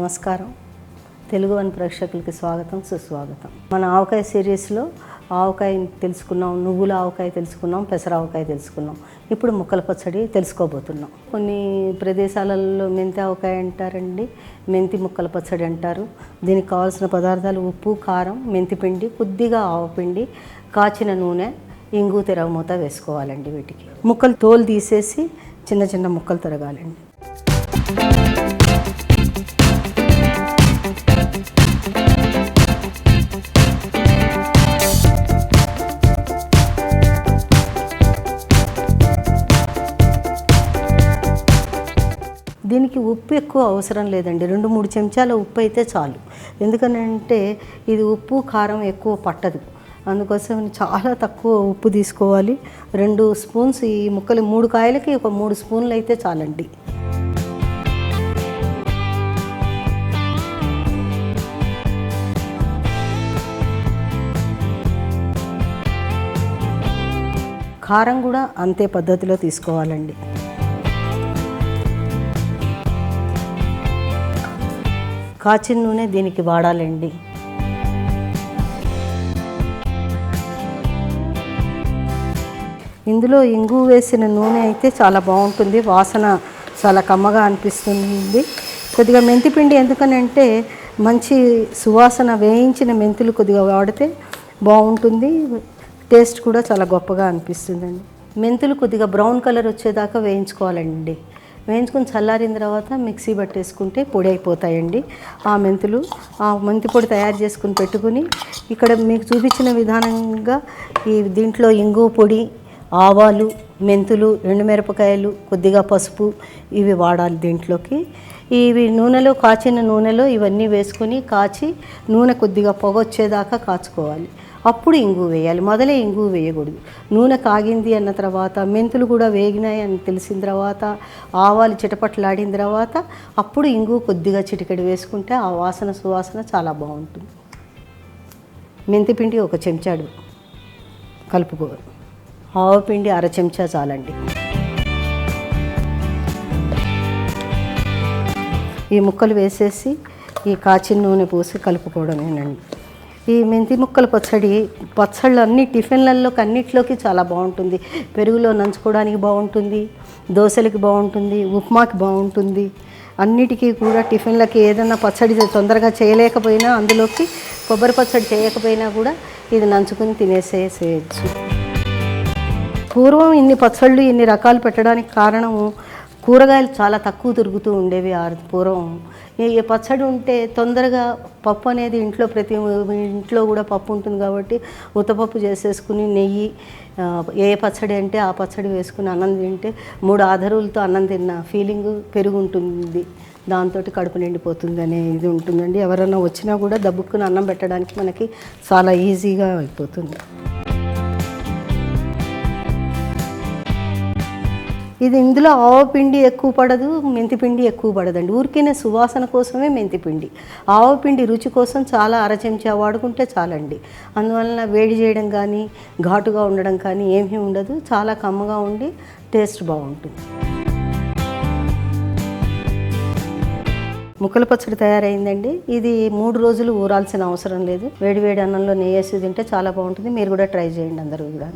నమస్కారం. తెలుగు వన్ ప్రేక్షకులకి స్వాగతం సుస్వాగతం. మన ఆవకాయ సిరీస్లో ఆవకాయ తెలుసుకున్నాం నువ్వుల ఆవకాయ తెలుసుకున్నాం పెసర ఆవకాయ తెలుసుకున్నాం. ఇప్పుడు ముక్కల పచ్చడి తెలుసుకోబోతున్నాం. కొన్ని ప్రదేశాలలో మెంతి ఆవకాయ అంటారండి మెంతి ముక్కల పచ్చడి అంటారు. దీనికి కావాల్సిన పదార్థాలు ఉప్పు కారం మెంతి పిండి కొద్దిగా ఆవపిండి కాచిన నూనె ఇంగు తెరవమూత వేసుకోవాలండి వీటికి. ముక్కలు తోలు తీసేసి చిన్న చిన్న ముక్కలు తరగాలండి. దీనికి ఉప్పు ఎక్కువ అవసరం లేదండి. రెండు మూడు చెంచాల ఉప్పు అయితే చాలు. ఎందుకనంటే ఇది ఉప్పు కారం ఎక్కువ పట్టదు. అందుకోసం చాలా తక్కువ ఉప్పు తీసుకోవాలి. రెండు స్పూన్స్ ఈ ముక్కలు మూడు కాయలకి ఒక మూడు స్పూన్లు అయితే చాలండి. కారం కూడా అంతే పద్ధతిలో తీసుకోవాలండి. కాచిన నూనె దీనికి వాడాలండి. ఇందులో ఇంగు వేసిన నూనె అయితే చాలా బాగుంటుంది. వాసన చాలా కమ్మగా అనిపిస్తుంది. కొద్దిగా మెంతిపిండి ఎందుకనంటే మంచి సువాసన వేయించిన మెంతులు కొద్దిగా వాడితే బాగుంటుంది. టేస్ట్ కూడా చాలా గొప్పగా అనిపిస్తుందండి. మెంతులు కొద్దిగా బ్రౌన్ కలర్ వచ్చేదాకా వేయించుకోవాలండి. వేయించుకొని చల్లారిన తర్వాత మిక్సీ పట్టేసుకుంటే పొడి అయిపోతాయండి. ఆ మెంతులు ఆ మెంతి పొడి తయారు చేసుకుని పెట్టుకుని ఇక్కడ మీకు చూపించిన విధానంగా ఈ దీంట్లో ఇంగు పొడి ఆవాలు మెంతులు ఎండుమిరపకాయలు కొద్దిగా పసుపు ఇవి వాడాలి దీంట్లోకి. ఇవి నూనెలో కాచిన నూనెలో ఇవన్నీ వేసుకొని కాచి నూనె కొద్దిగా పొగ వచ్చేదాకా కాచుకోవాలి. అప్పుడు ఇంగు వేయాలి. మొదలే ఇంగు వేయకూడదు. నూనె కాగింది అన్న తర్వాత మెంతులు కూడా వేగినాయి అని తెలిసిన తర్వాత ఆవాలు చిటపట్లాడిన తర్వాత అప్పుడు ఇంగు కొద్దిగా చిటికెడు వేసుకుంటే ఆ వాసన సువాసన చాలా బాగుంటుంది. మెంతిపిండి ఒక చెంచాడు కలుపుకో ఆవపిండి అర చెంచా చాలండి. ఈ ముక్కలు వేసేసి ఈ కాచిన నూనె పోసి కలుపుకోవడమేనండి. ఈ మెంతి ముక్కల పచ్చడి పచ్చళ్ళు అన్ని టిఫిన్లలోకి అన్నిట్లోకి చాలా బాగుంటుంది. పెరుగులో నంచుకోవడానికి బాగుంటుంది దోశలకి బాగుంటుంది ఉప్మాకి బాగుంటుంది. అన్నిటికీ కూడా టిఫిన్లకి ఏదైనా పచ్చడి తొందరగా చేయలేకపోయినా అందులోకి కొబ్బరి పచ్చడి చేయకపోయినా కూడా ఇది నంచుకుని తినేసేసేయచ్చు. పూర్వం ఇన్ని పచ్చళ్ళు ఇన్ని రకాలు పెట్టడానికి కారణము కూరగాయలు చాలా తక్కువ దొరుకుతూ ఉండేవి ఆ పూర్వం. ఈ పచ్చడి ఉంటే తొందరగా పప్పు అనేది ఇంట్లో ప్రతి ఇంట్లో కూడా పప్పు ఉంటుంది కాబట్టి ఉత్తపప్పు చేసేసుకుని నెయ్యి ఏ పచ్చడి అంటే ఆ పచ్చడి వేసుకుని అన్నం తింటే మూడు ఆధారులతో అన్నం తిన్న ఫీలింగ్ పెరుగు ఉంటుంది దాంతో కడుపు నిండిపోతుంది అనే ఇది ఉంటుందండి. ఎవరైనా వచ్చినా కూడా దబ్బుక్కుని అన్నం పెట్టడానికి మనకి చాలా ఈజీగా అయిపోతుంది. ఇది ఇందులో ఆవపిండి ఎక్కువ పడదు మెంతిపిండి ఎక్కువ పడదండి. ఊరికేనే సువాసన కోసమే మెంతిపిండి ఆవపిండి రుచి కోసం చాలా అరచెంచా వాడుకుంటే చాలండి. అందువలన వేడి చేయడం కానీ ఘాటుగా ఉండడం కానీ ఏమీ ఉండదు. చాలా కమ్మగా ఉండి టేస్ట్ బాగుంటుంది. ముక్కల పచ్చడి తయారైందండి. ఇది మూడు రోజులు ఊరాల్సిన అవసరం లేదు. వేడి వేడి అన్నంలో నెయ్యేసి తింటే చాలా బాగుంటుంది. మీరు కూడా ట్రై చేయండి అందరూ కూడా.